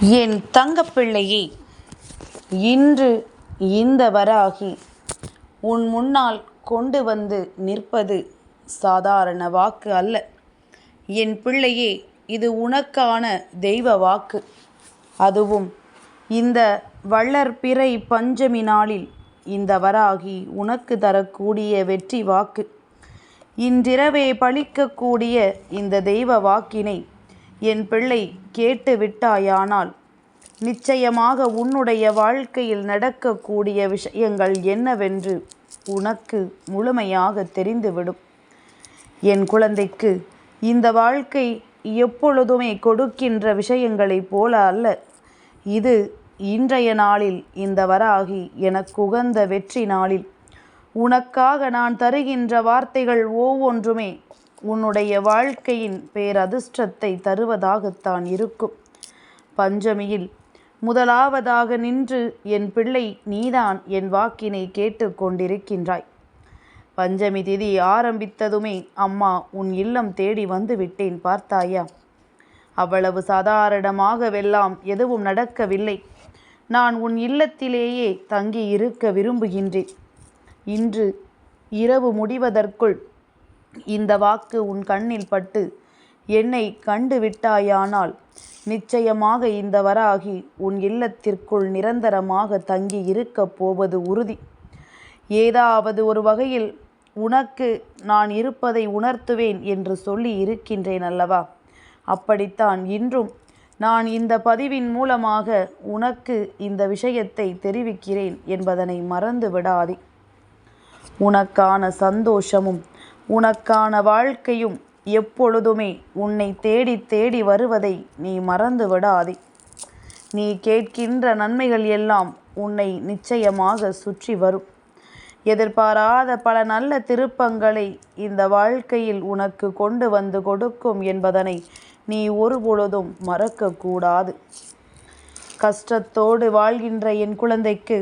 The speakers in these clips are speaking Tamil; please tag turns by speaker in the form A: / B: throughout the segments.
A: என் தங்கப்பிள்ளையே இன்று இந்த வராகி உன் முன்னால் கொண்டு வந்து நிற்பது சாதாரண வாக்கு அல்ல. என் பிள்ளையே இது உனக்கான தெய்வ வாக்கு. அதுவும் இந்த வள்ளற்பிறை பஞ்சமி நாளில் இந்த வராகி உனக்கு தரக்கூடிய வெற்றி வாக்கு. இன்றிரவே பழிக்கக்கூடிய இந்த தெய்வ வாக்கினை என் பிள்ளை கேட்டு விட்டாயானால் நிச்சயமாக உன்னுடைய வாழ்க்கையில் நடக்கக்கூடிய விஷயங்கள் என்னவென்று உனக்கு முழுமையாக தெரிந்துவிடும். என் குழந்தைக்கு இந்த வாழ்க்கை எப்பொழுதுமே கொடுக்கின்ற விஷயங்களைப் போல அல்ல. இது இன்றைய நாளில் இந்த வராகி எனக்கு உகந்த வெற்றி நாளில். உனக்காக நான் தருகின்ற வார்த்தைகள் ஒவ்வொன்றுமே உன்னுடைய வாழ்க்கையின் பேரதிர்ஷ்டத்தை தருவதாகத்தான் இருக்கும். பஞ்சமியில் முதலாவதாக நின்று என் பிள்ளை நீதான் என் வாக்கினை கேட்டு கொண்டிருக்கின்றாய். பஞ்சமி திதி ஆரம்பித்ததுமே அம்மா உன் இல்லம் தேடி வந்து விட்டேன் பார்த்தாயா? அவ்வளவு சாதாரணமாகவெல்லாம் எதுவும் நடக்கவில்லை. நான் உன் இல்லத்திலேயே தங்கி இருக்க விரும்புகின்றேன். இன்று இரவு முடிவதற்குள் இந்த வாக்கு உன் கண்ணில் பட்டு என்னை கண்டு விட்டாயானால் நிச்சயமாக இந்த வராகி உன் இல்லத்திற்குள் நிரந்தரமாக தங்கி இருக்கப் போவது உறுதி. ஏதாவது ஒரு வகையில் உனக்கு நான் இருப்பதை உணர்த்துவேன் என்று சொல்லி இருக்கின்றேன் அல்லவா? அப்படித்தான் இன்றும் நான் இந்த பதிவின் மூலமாக உனக்கு இந்த விஷயத்தை தெரிவிக்கிறேன் என்பதனை மறந்து விடாதே உனக்கான சந்தோஷமும் உனக்கான வாழ்க்கையும் எப்பொழுதுமே உன்னை தேடி தேடி வருவதை நீ மறந்து விடாதே நீ கேட்கின்ற நன்மைகள் எல்லாம் உன்னை நிச்சயமாக சுற்றி வரும். எதிர்பாராத பல நல்ல திருப்பங்களை இந்த வாழ்க்கையில் உனக்கு கொண்டு வந்து கொடுக்கும் என்பதனை நீ ஒருபொழுதும் மறக்கக்கூடாது. கஷ்டத்தோடு வாழ்கின்ற என் குழந்தைக்கு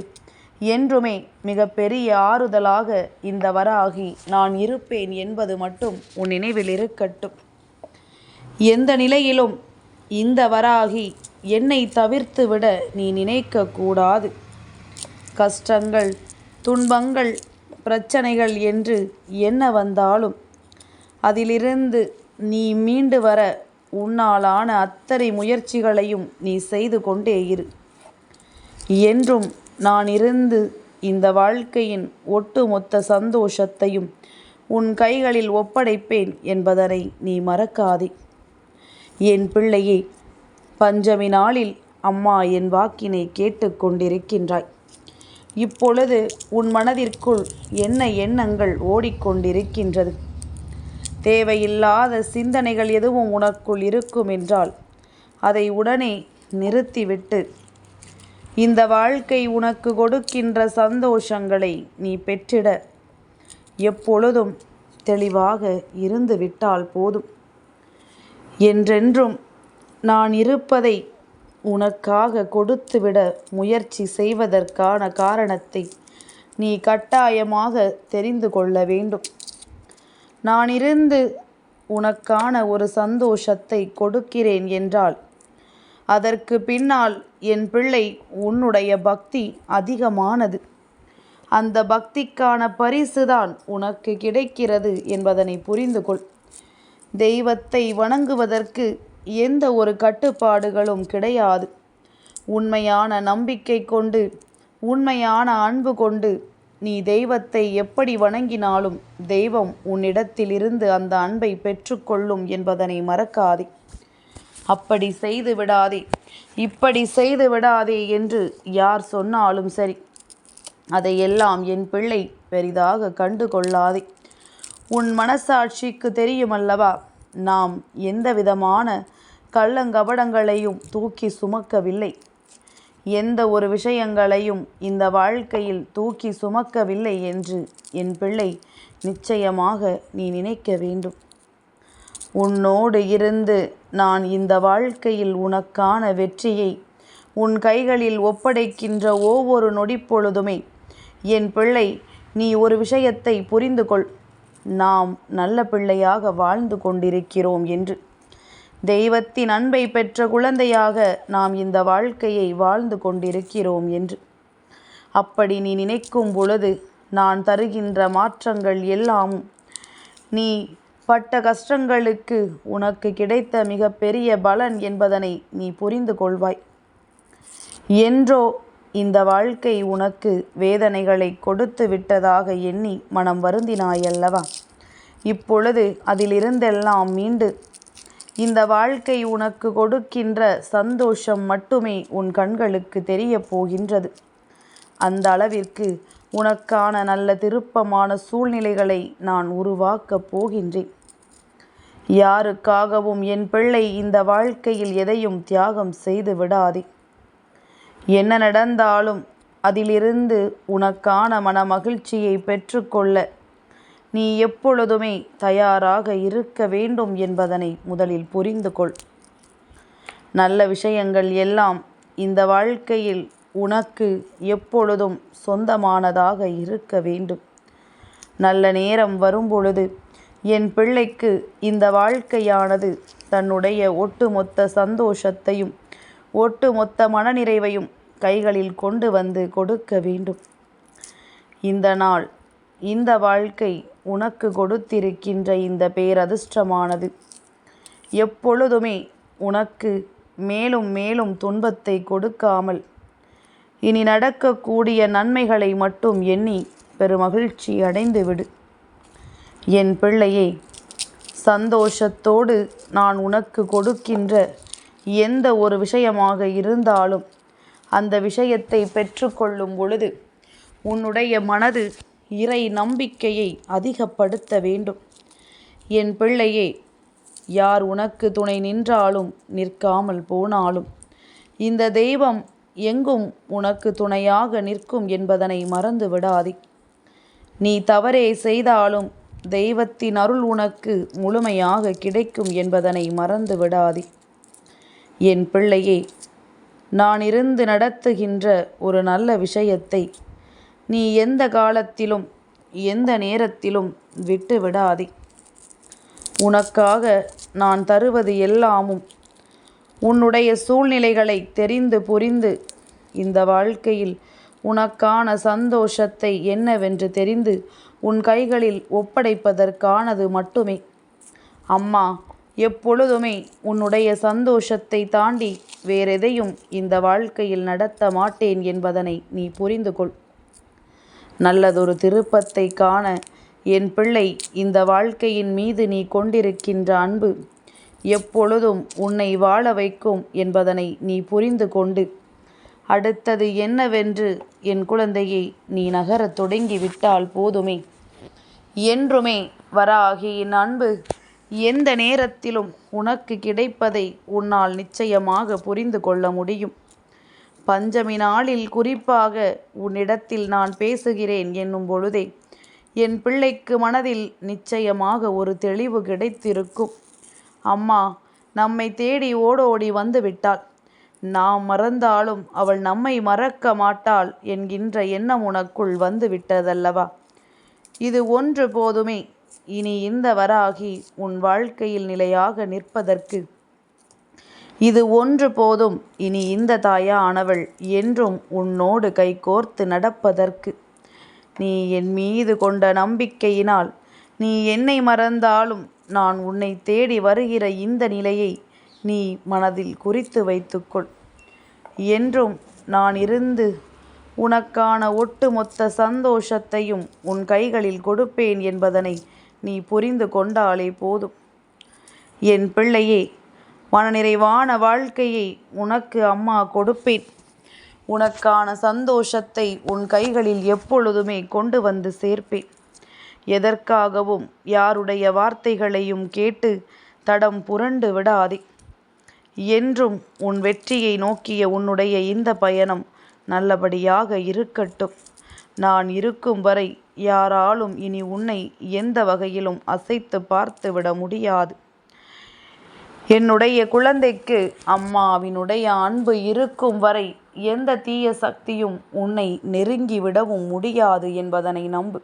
A: என்றுமே மிகப்பெரிய ஆறுதலாக இந்த வராகி நான் இருப்பேன் என்பது மட்டும் உன் நினைவில் இருக்கட்டும். எந்த நிலையிலும் இந்த வராகி என்னை தவிர்த்து விட நீ நினைக்கக்கூடாது. கஷ்டங்கள் துன்பங்கள் பிரச்சனைகள் என்று என்ன வந்தாலும் அதிலிருந்து நீ மீண்டு வர உன்னாலான அத்தனை முயற்சிகளையும் நீ செய்து கொண்டே இரு. என்றும் நான் இருந்து இந்த வாழ்க்கையின் ஒட்டுமொத்த சந்தோஷத்தையும் உன் கைகளில் ஒப்படைப்பேன் என்பதனை நீ மறக்காதே. என் பிள்ளையே பஞ்சமி நாளில் அம்மா என் வாக்கினை கேட்டுக்கொண்டிருக்கின்றாய் இப்பொழுது உன் மனதிற்குள் என்ன எண்ணங்கள் ஓடிக்கொண்டிருக்கின்றது தேவையில்லாத சிந்தனைகள் எதுவும் உனக்குள் இருக்கும் என்றால் அதை உடனே நிறுத்திவிட்டு இந்த வாழ்க்கை உனக்கு கொடுக்கின்ற சந்தோஷங்களை நீ பெற்றிட. எப்பொழுதும் தெளிவாக இருந்து விட்டால் போதும். என்றென்றும் நான் இருப்பதை உனக்காக கொடுத்துவிட முயற்சி செய்வதற்கான காரணத்தை நீ கட்டாயமாக தெரிந்து கொள்ள வேண்டும். நான் இருந்து உனக்கான ஒரு சந்தோஷத்தை கொடுக்கிறேன் என்றால் அதற்கு பின்னால் என் பிள்ளை உன்னுடைய பக்தி அதிகமானது. அந்த பக்திக்கான பரிசுதான் உனக்கு கிடைக்கிறது என்பதனை புரிந்து கொள் தெய்வத்தை வணங்குவதற்கு எந்த ஒரு கட்டுப்பாடுகளும் கிடையாது. உண்மையான நம்பிக்கை கொண்டு உண்மையான அன்பு கொண்டு நீ தெய்வத்தை எப்படி வணங்கினாலும் தெய்வம் உன்னிடத்திலிருந்து அந்த அன்பை பெற்றுக்கொள்ளும் என்பதனை மறக்காதே. அப்படி செய்து விடாதே இப்படி செய்து விடாதே என்று யார் சொன்னாலும் சரி. அதையெல்லாம் என் பிள்ளை பெரிதாக கண்டு கொள்ளாதே. உன் மனசாட்சிக்கு தெரியுமல்லவா? நாம் எந்த விதமான கள்ளங்கபடங்களையும் தூக்கி சுமக்கவில்லை. எந்த ஒரு விஷயங்களையும் இந்த வாழ்க்கையில் தூக்கி சுமக்கவில்லை என்று என் பிள்ளை நிச்சயமாக நீ நினைக்க வேண்டும். உன்னோடு இருந்து நான் இந்த வாழ்க்கையில் உனக்கான வெற்றியை உன் கைகளில் ஒப்படைக்கின்ற ஒவ்வொரு நொடிப்பொழுதுமே என் பிள்ளை நீ ஒரு விஷயத்தை புரிந்து கொள் நாம் நல்ல பிள்ளையாக வாழ்ந்து கொண்டிருக்கிறோம் என்று. தெய்வத்தின் அன்பை பெற்ற குழந்தையாக நாம் இந்த வாழ்க்கையை வாழ்ந்து கொண்டிருக்கிறோம் என்று. அப்படி நீ நினைக்கும் பொழுது நான் தருகின்ற மாற்றங்கள் எல்லாமும் நீ பட்ட கஷ்டங்களுக்கு உனக்கு கிடைத்த மிகப்பெரிய பலன் என்பதனை நீ புரிந்து கொள்வாய். என்றோ இந்த வாழ்க்கை உனக்கு வேதனைகளை கொடுத்து விட்டதாக எண்ணி மனம் வருந்தினாயல்லவா? இப்பொழுது அதிலிருந்தெல்லாம் மீண்டு. இந்த வாழ்க்கை உனக்கு கொடுக்கின்ற சந்தோஷம் மட்டுமே உன் கண்களுக்கு தெரிய போகின்றது. அந்த அளவிற்கு உனக்கான நல்ல திருப்பமான சூழ்நிலைகளை நான் உருவாக்கப் போகின்றேன். யாருக்காகவும் என் பிள்ளை இந்த வாழ்க்கையில் எதையும் தியாகம் செய்து விடாதே. என்ன நடந்தாலும் அதிலிருந்து உனக்கான மன மகிழ்ச்சியை பெற்றுக்கொள்ள நீ எப்பொழுதுமே தயாராக இருக்க வேண்டும் என்பதனை முதலில் புரிந்து கொள் நல்ல விஷயங்கள் எல்லாம் இந்த வாழ்க்கையில் உனக்கு எப்பொழுதும் சொந்தமானதாக இருக்க வேண்டும். நல்ல நேரம் வரும்பொழுது என் பிள்ளைக்கு இந்த வாழ்க்கையானது தன்னுடைய ஒட்டுமொத்த சந்தோஷத்தையும் ஒட்டுமொத்த மனநிறைவையும் கைகளில் கொண்டு வந்து கொடுக்க வேண்டும். இந்த நாள் இந்த வாழ்க்கை உனக்கு கொடுத்திருக்கின்ற இந்த பேரதிர்ஷ்டமானது. எப்பொழுதுமே உனக்கு மேலும் மேலும் துன்பத்தை கொடுக்காமல் இனி நடக்கக்கூடிய நன்மைகளை மட்டும் எண்ணி பெருமகிழ்ச்சி அடைந்து விடு. என் பிள்ளையே சந்தோஷத்தோடு நான் உனக்கு கொடுக்கின்ற எந்த ஒரு விஷயமாக இருந்தாலும் அந்த விஷயத்தை பெற்றுக்கொள்ளும் பொழுது உன்னுடைய மனது இறை நம்பிக்கையை அதிகப்படுத்த வேண்டும். என் பிள்ளையே யார் உனக்கு துணை நின்றாலும் நிற்காமல் போனாலும் இந்த தெய்வம் எங்கும் உனக்கு துணையாக நிற்கும் என்பதனை மறந்து விடாதே. நீ தவறே செய்தாலும் தெய்வத்தின் அருள் உனக்கு முழுமையாக கிடைக்கும் என்பதனை மறந்து விடாதே. என் பிள்ளையே நான் இருந்து நடத்துகின்ற ஒரு நல்ல விஷயத்தை நீ எந்த காலத்திலும் எந்த நேரத்திலும் விட்டு விடாதே உனக்காக நான் தருவது எல்லாமும் உன்னுடைய சூழ்நிலைகளை தெரிந்து புரிந்து இந்த வாழ்க்கையில் உனக்கான சந்தோஷத்தை என்னவென்று தெரிந்து உன் கைகளில் ஒப்படைப்பதற்கானது மட்டுமே. அம்மா எப்பொழுதுமே உன்னுடைய சந்தோஷத்தை தாண்டி வேறெதையும் இந்த வாழ்க்கையில் நடத்த மாட்டேன் என்பதனை நீ புரிந்து கொள். நல்லதொரு திருப்பத்தை காண என் பிள்ளை இந்த வாழ்க்கையின் மீது நீ கொண்டிருக்கின்ற அன்பு எப்பொழுதும் உன்னை வாழ வைக்கும் என்பதனை நீ புரிந்து கொண்டு அடுத்தது என்னவென்று என் குழந்தையை நீ நகரத் தொடங்கிவிட்டால் போதுமே. என்றுமே வராகியின் அன்பு எந்த நேரத்திலும் உனக்கு கிடைப்பதை உன்னால் நிச்சயமாக புரிந்து கொள்ள முடியும். பஞ்சமி நாளில் குறிப்பாக உன்னிடத்தில் நான் பேசுகிறேன் என்னும் பொழுதே என் பிள்ளைக்கு மனதில் நிச்சயமாக ஒரு தெளிவு கிடைத்திருக்கும். அம்மா நம்மை தேடி ஓடோடி வந்து விட்டாள். நாம் மறந்தாலும் அவள் நம்மை மறக்க மாட்டாள் என்கின்ற எண்ணம் உனக்குள் வந்து விட்டதல்லவா? இது ஒன்று போதுமே. இனி இந்த வராகி உன் வாழ்க்கையில் நிலையாக நிற்பதற்கு. இது ஒன்று போதும். இனி இந்த தாயானவள் என்றும் உன்னோடு கைகோர்த்து நடப்பதற்கு. நீ என் மீது கொண்ட நம்பிக்கையினால் நீ என்னை மறந்தாலும் நான் உன்னை தேடி வருகிற இந்த நிலையை நீ மனதில் குறித்து வைத்துக்கொள். என்றும் நான் இருந்து உனக்கான ஒட்டுமொத்த சந்தோஷத்தையும் உன் கைகளில் கொடுப்பேன் என்பதனை நீ புரிந்து கொண்டாலே போதும். என் பிள்ளையே மனநிறைவான வாழ்க்கையை உனக்கு அம்மா கொடுப்பேன். உனக்கான சந்தோஷத்தை உன் கைகளில் எப்பொழுதுமே கொண்டு வந்து சேர்ப்பேன். எதற்காகவும் யாருடைய வார்த்தைகளையும் கேட்டு தடம் புரண்டு விடாதே. என்றும் உன் வெற்றியை நோக்கிய உன்னுடைய இந்த பயணம் நல்லபடியாக இருக்கட்டும். நான் இருக்கும் வரை யாராலும் இனி உன்னை எந்த வகையிலும் அசைத்து பார்த்துவிட முடியாது. என்னுடைய குழந்தைக்கு அம்மாவினுடைய அன்பு இருக்கும் வரை எந்த தீய சக்தியும் உன்னை நெருங்கிவிடவும் முடியாது என்பதனை நம்பு.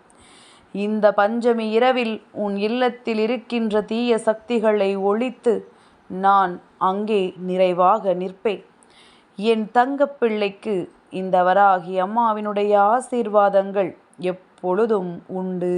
A: இந்த பஞ்சமி இரவில் உன் இல்லத்தில் இருக்கின்ற தீய சக்திகளை ஒழித்து நான் அங்கே நிறைவாக நிற்பேன். என் தங்கப்பிள்ளைக்கு இந்த வராகி அம்மாவினுடைய ஆசீர்வாதங்கள் எப்பொழுதும் உண்டு.